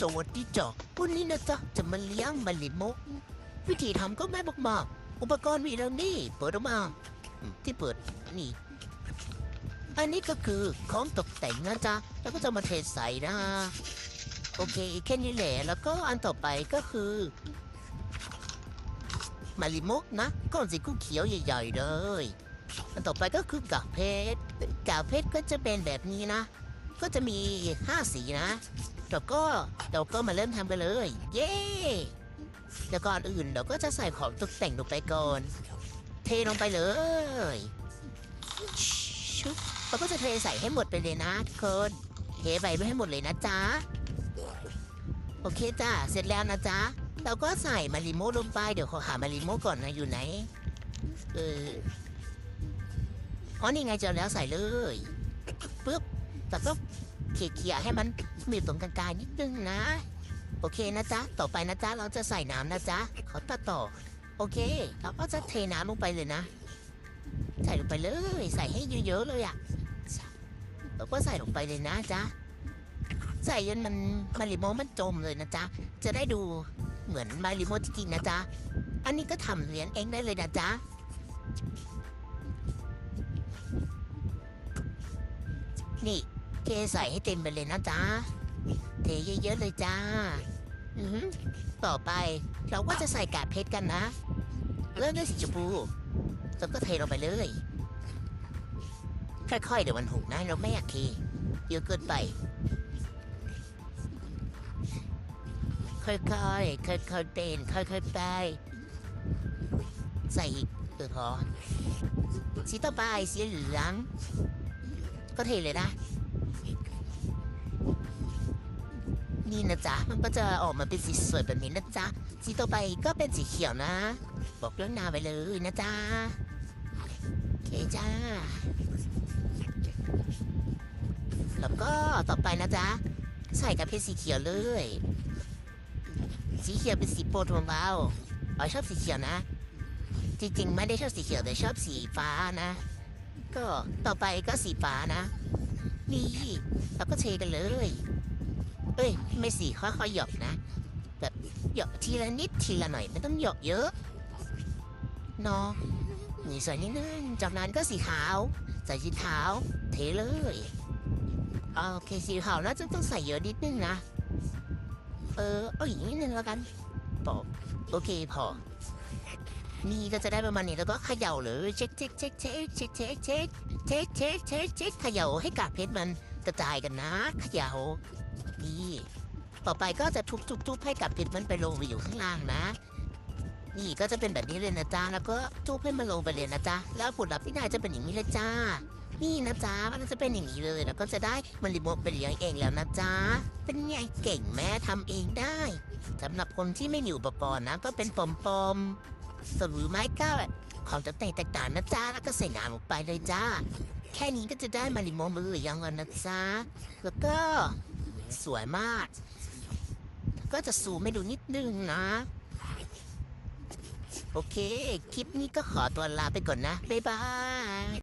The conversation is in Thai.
สวัสดีจ้ะวันนี้นะจ๊ะจะมาเลี้ยงมาริโมะวิธีทำก็ง่ายมากๆอุปกรณ์มีแล้วนี่เปิดออกมา ที่เปิดนี่ อันนี้ก็คือของตกแต่งนะจ๊ะแล้วก็จะมาเทใส่นะ โอเคแค่นี้แหละแล้วก็อันต่อไปก็คือมาริโมะนะก้อนสีกุ้งเขียวใหญ่ๆเลยอันต่อไปก็คือกาเพชรกาเพชรก็จะเป็นแบบนี้นะ ก็จะมีห้าสีนะ แล้วก็เราก็มาเริ่มทำกันเลย เย้แต่ก่อนอื่นเราก็จะใส่ของตกแต่งลงไปก่อน เทลงไปเลยชุบเราก็จะเทใส่ให้หมดไปเลยนะทุกคนเทไปไม่ให้หมดเลยนะจ๊ะโอเคจ้าเสร็จแล้วนะจ๊ะเราก็ใส่มาริโมลงไปเดี๋ยวขอหามาริโม่ก่อนนะอยู่ไหนเอออ๋อนี่ไงเจอแล้วใส่เลยปึ๊บแต่ก็ เขี่ยๆให้มันมีตรงกลางๆนิดนึงนะ โอเคนะจ๊ะ ต่อไปนะจ๊ะ เราจะใส่น้ำนะจ๊ะขอตัดต่อ โอเค เราก็จะเทน้ำลงไปเลยนะ ใส่ลงไปเลย ใส่ให้เยอะๆเลยอะ่ะเราก็ใส่ลงไปเลยนะจ๊ะ ใส่จนมันมาริโมมันจมเลยนะจ๊ะ จะได้ดูเหมือนมาริโมจริงๆนะจ๊ะ อันนี้ก็ทำเลี้ยงเองได้เลยนะจ๊ะนี่ ใส่ให้เต็มไปเลยนะจ๊ะ เทเยอะๆเลยจ้า อือหือต่อไปเราก็จะใส่กากเพชรกันนะ เริ่มด้วยสีชมพูแล้วก็เทลงไปเลย ค่อยๆ เดี๋ยวมันหุกนะเราไม่อยากเทเยอะเกินไป ค่อยๆ ค่อยๆ เป็น ค่อยๆ ไป ใส่อีกเออพอสีต่อไปสีเหลือง ก็เทเลยนะ นี่นะจ๊ะ มันก็จะออกมาเป็นสีสวยแบบนี้นะจ๊ะ สีต่อไปก็เป็นสีเขียวนะ บอกเรื่องหน้าไปเลยนะจ๊ะ โอเคจ้า แล้วก็ต่อไปนะจ๊ะ ใส่กับเพชรสีเขียวเลย สีเขียวเป็นสีโปรดของเราอ๋อชอบสีเขียวนะ จริงๆ ไม่ได้ชอบสีเขียวแต่ชอบสีฟ้านะ ก็ต่อไปก็สีฟ้านะ นี่เราก็เทกันเลย เอ้ย ไม่สีค่อยๆหยอกนะ แบบหยอกทีละนิดทีละหน่อยไม่ต้องหยอกเยอะนาะนี่ใส่นิดนึงจากนั้นก็สีขาว ใส่สีขาว เทเลยโอเคสีขาวน่าจะต้องใส่เยอะนิดนึงนะ เออเอาอย่างนี้นิดนึงแล้วกันพอโอเคพอ นี่ก็จะได้ประมาณนี้แล้วก็เขย่าเลยเช็คเช็คเช็คเช็คเช็คเช็คเช็คเช็คเช็คเช็คเช็คเขย่าให้กากเพชรมันกระจายกันนะเขย่า นี่ต่อไปก็จะทุบทุบทุบให้กากเพชรมันไปลงไปอยู่ข้างล่างนะ นี่ก็จะเป็นแบบนี้เลยนะจ๊ะแล้วก็ทุบให้มันลงไปเลยนะจ๊ะแล้วผลลัพธ์ที่ได้จะเป็นอย่างนี้เลยจ้า นี่นะจ๊ะมันจะเป็นอย่างนี้เลยแล้วก็จะได้มันรีโมทไปเลี้ยงเองแล้วนะจ๊ะเป็นไงเก่งแม่ทำเองได้สำหรับคนที่ไม่มีอุปกรณ์นะ ก็เป็นปอมปมๆสรือไม้ก็ของจะแต่งแตกต่างนะจ๊ะแล้วก็ใส่น้ำลงไปเลยจ้าแค่นี้ก็จะได้มาริโมมือยังแล้วนะจ๊ะแล้วก็ สวยมาก ก็จะซูมให้ดูนิดนึงนะ โอเค คลิปนี้ก็ขอตัวลาไปก่อนนะ บ๊ายบาย